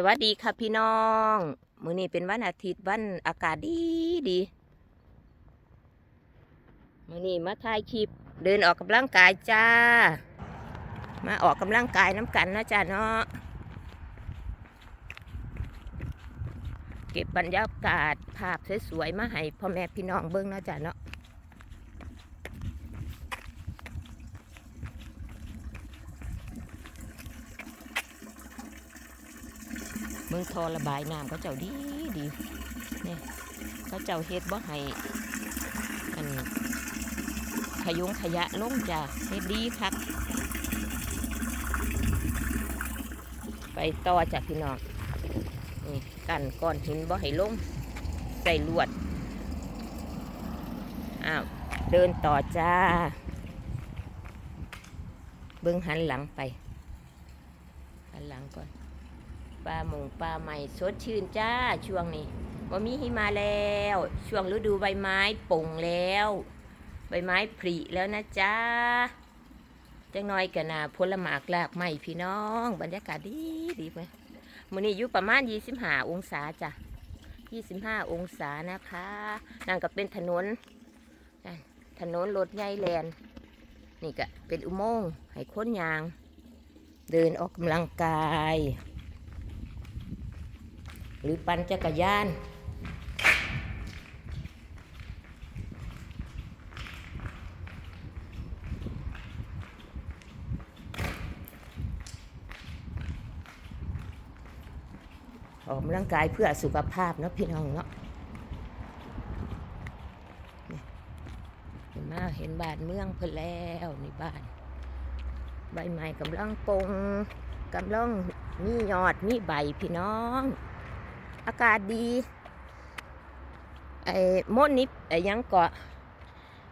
สวัสดีค่ะพี่น้อง มื้อนี้เป็นวันอาทิตย์วันอากาศดีดี มื้อนี้มาถ่ายคลิปเดินออกกำลังกายจ้า มาออกกำลังกายน้ำกันนะจ้าเนาะ เก็บบรรยากาศภาพสวยๆมาให้พ่อแม่พี่น้องเบิ่งนะจ้าเนาะ เมืองทอระบายน้ำเขาเจ้าดีดีเนี่ยเขาเจ้าเฮ็ดบ่ให้อันขยุงขยะลงจ้ะเฮ็ดดีคักไปต่อจากพี่น้องนี่กันก้อนหินบ่ให้ลงใส่ลวดอ้าวเดินต่อจ้า เบิ้งหันหลังไป หันหลังก่อน ปลาหมงปลาใหม่สดชื่นจ้าช่วงนี้ว่ามีหิมาแล้ว ช่วงฤดูใบไม้ป่งแล้ว ใบไม้ผลิแล้วนะจ้าจังน้อยกันนะผลหมากลากไม้พี่น้อง บรรยากาศดีดีไหมมื้อนี้อยู่ประมาณ 25 องศาจ้ะ 25 องศานะคะนั่นก็เป็นถนนถนนรถใหญ่แลนนี่ก็เป็นอุโมงค์ให้ค้นยาง เดินออกกำลังกาย หรือปั่นจักรยาน ออกกำลังกายเพื่อสุขภาพเนาะพี่น้องเนาะเห็นมาเห็นบ้านเมืองเพิ่นแล้วนี่บ้าน ใบไม้กำลังปงกำลังมียอดมีใบพี่น้อง อากาศดีไอ้โมดนิบไอ้ยังเกาะ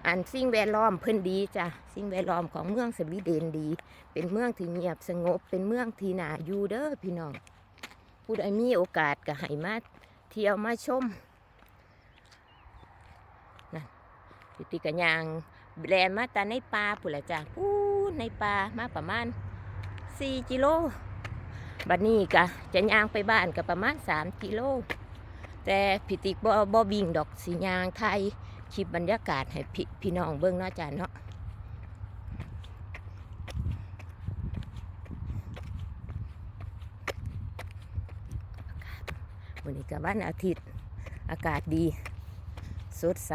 อันสิ่งแวดล้อมเพิ่นดีจ้ะสิ่งแวดล้อมของเมืองสวีเดนดี เป็นเมืองที่เงียบสงบเป็นเมืองที่น่าอยู่เด้อพี่น้องผู้ใดมีโอกาสก็ให้มาเที่ยวมาชมนั่นพิติกะยางแลนมาแต่ในป่าผู้ละจ้ะพูดในป่ามาประมาณ4กิโล บัดนี้กะจะย่างไปบ้านก็ประมาณ 3 กิโล แต่พิติกบ่บ่วิ่งดอกสียางไทยคลิปบรรยากาศให้พี่พี่น้องเบิ่งเนาะจ้ะเนาะวันนี้ก็วันอาทิตย์อากาศดี สดใส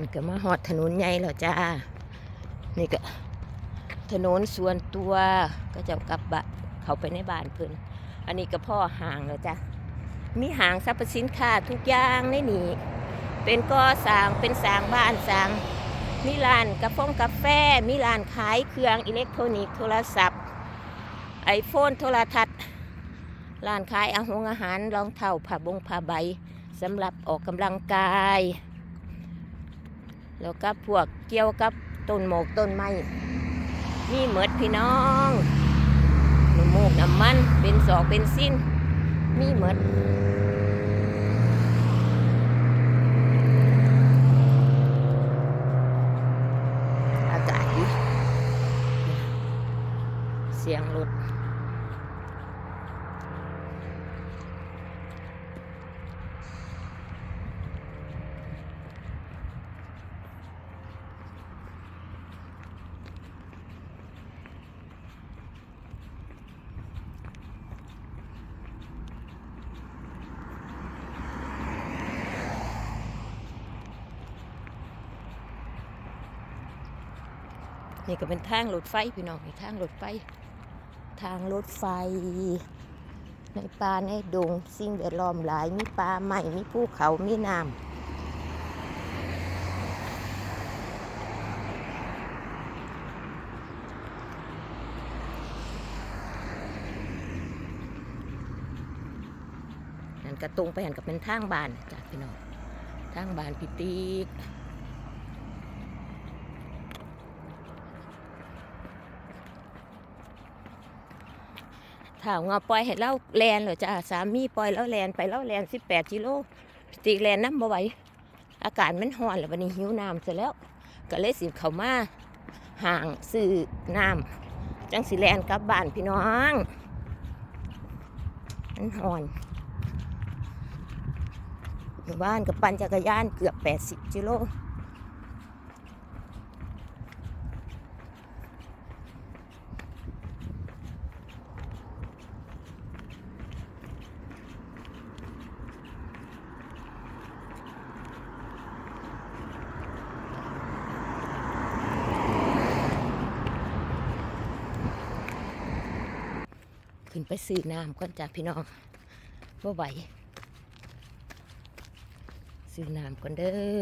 นก็มาหอดถนนใหญ่แล้วจ้า นี่ก็ถนนส่วนตัวก็จะกลับบะเขาไปในบ้านเพิ่นอันนี้ก็พ่อห่างแล้วจ้ะ มีห่างสรรพสินค้าทุกอย่างในนี้เป็นก็สร้างเป็นสร้างบ้านสร้าง มีร้านกาแฟกาแฟ มีร้านขายเครื่องอิเล็กทรอนิกส์โทรศัพท์ ไอโฟนโทรทัศน์ ร้านขายอาหงอาหารรองเท้าผ้าบงผ้าใบสำหรับออกกำลังกาย แล้วก็พวกเกี่ยวกับต้นหมกต้นไม้มีเหมือดพี่น้องน้ำมูกน้ำมันเป็นสอกเป็นสิ้น มีเหมือดอากาศดีเสียงรถ นี่ก็เป็นทางรถไฟพี่น้องทางรถไฟ ทางรถไฟ ในป่าในดงสิ่งแวดล้อมหลาย มีป่าใหม่มีภูเขา มีน้ำนั่นก็ตรงไปหันกับเป็นทางบานจ้ะพี่น้องทางบานพิติก ถ้าเอาปล่อยให้เราแลนเหรอจ้าสามีปล่อยแล้วแลนไปแล้วแลนสิบแปดกิโลพี่ติ๊กแลนน้ำบ่ไหวอากาศมันร้อนแล้ววันนี้หิวน้ำเสร็จแล้ว ก็เลยสิเข้ามาห่างซื้อน้ำจังสิแลนกลับบ้านพี่น้องมันร้อนอยู่บ้านกับปั่นจักรยานเกือบ80กิโล ขึ้นไปซื้อน้ำก่อนจ้ะพี่น้องว่าไหวซื้อน้ำก่อนเด้อ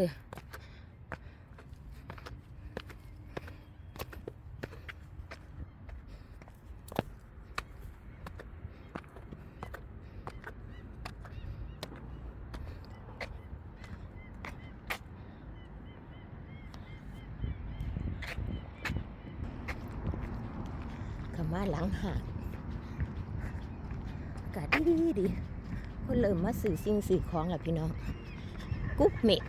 ข้ามาหลังหาดากาศดีดีคนเริ่มมาสื่อสิ่งสื่อของแหละพี่น้องกุ๊บเมด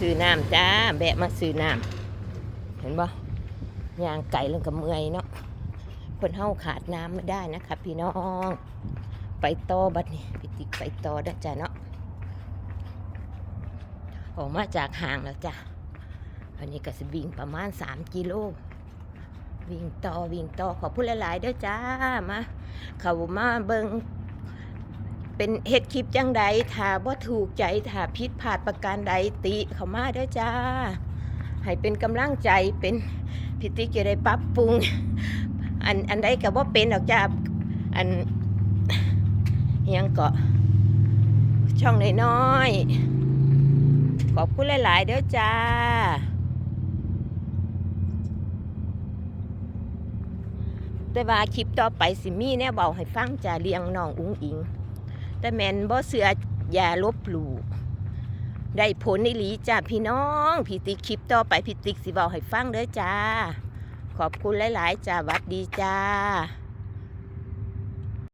ซื้อน้ำจ้าแบะมาซื้อน้ำเห็นบ่ยางไก่ล้วก็เมื่อยเนาะคนเฮาขาดน้ำไม่ได้นะคะพี่น้อง ไปต่อบัดนี้พี่ติ๊กไปต่อได้อจ้ะเนาะออกมาจากห่างแล้วจ้ะวันนี้ก็สิวิ่งประมาณ 3 กิโลวิ่งต่อวิ่งต่อขอพูดหลายๆเด้อจ้ามาเขามาเบิง เป็นเฮ็ดคลิปจังใดถ้าบ่ถูกใจถ้าผิดพลาดประการใดติเขามาเด้อจ้า ให้เป็นกำลังใจเป็นพิติจะได้ปรับปรุง อันอันใดก็บ่เป็นดอกจ้าอันยังก็ช่องน้อยๆขอบคุณหลายๆเด้อจ้าแต่ว่าคลิปต่อไปสิมีแน่เบาให้ฟังจะเลี้ยงน้องอุ้งอิง แต่แมนบ่เสืออย่าลบหลู่ได้ผลในหลีจ้าพี่น้องพี่ติ๊กคลิปต่อไปพี่ติ๊กสิบอกให้ฟังเด้อจ้า ขอบคุณหลาย ๆจ้าวัดดีจ้า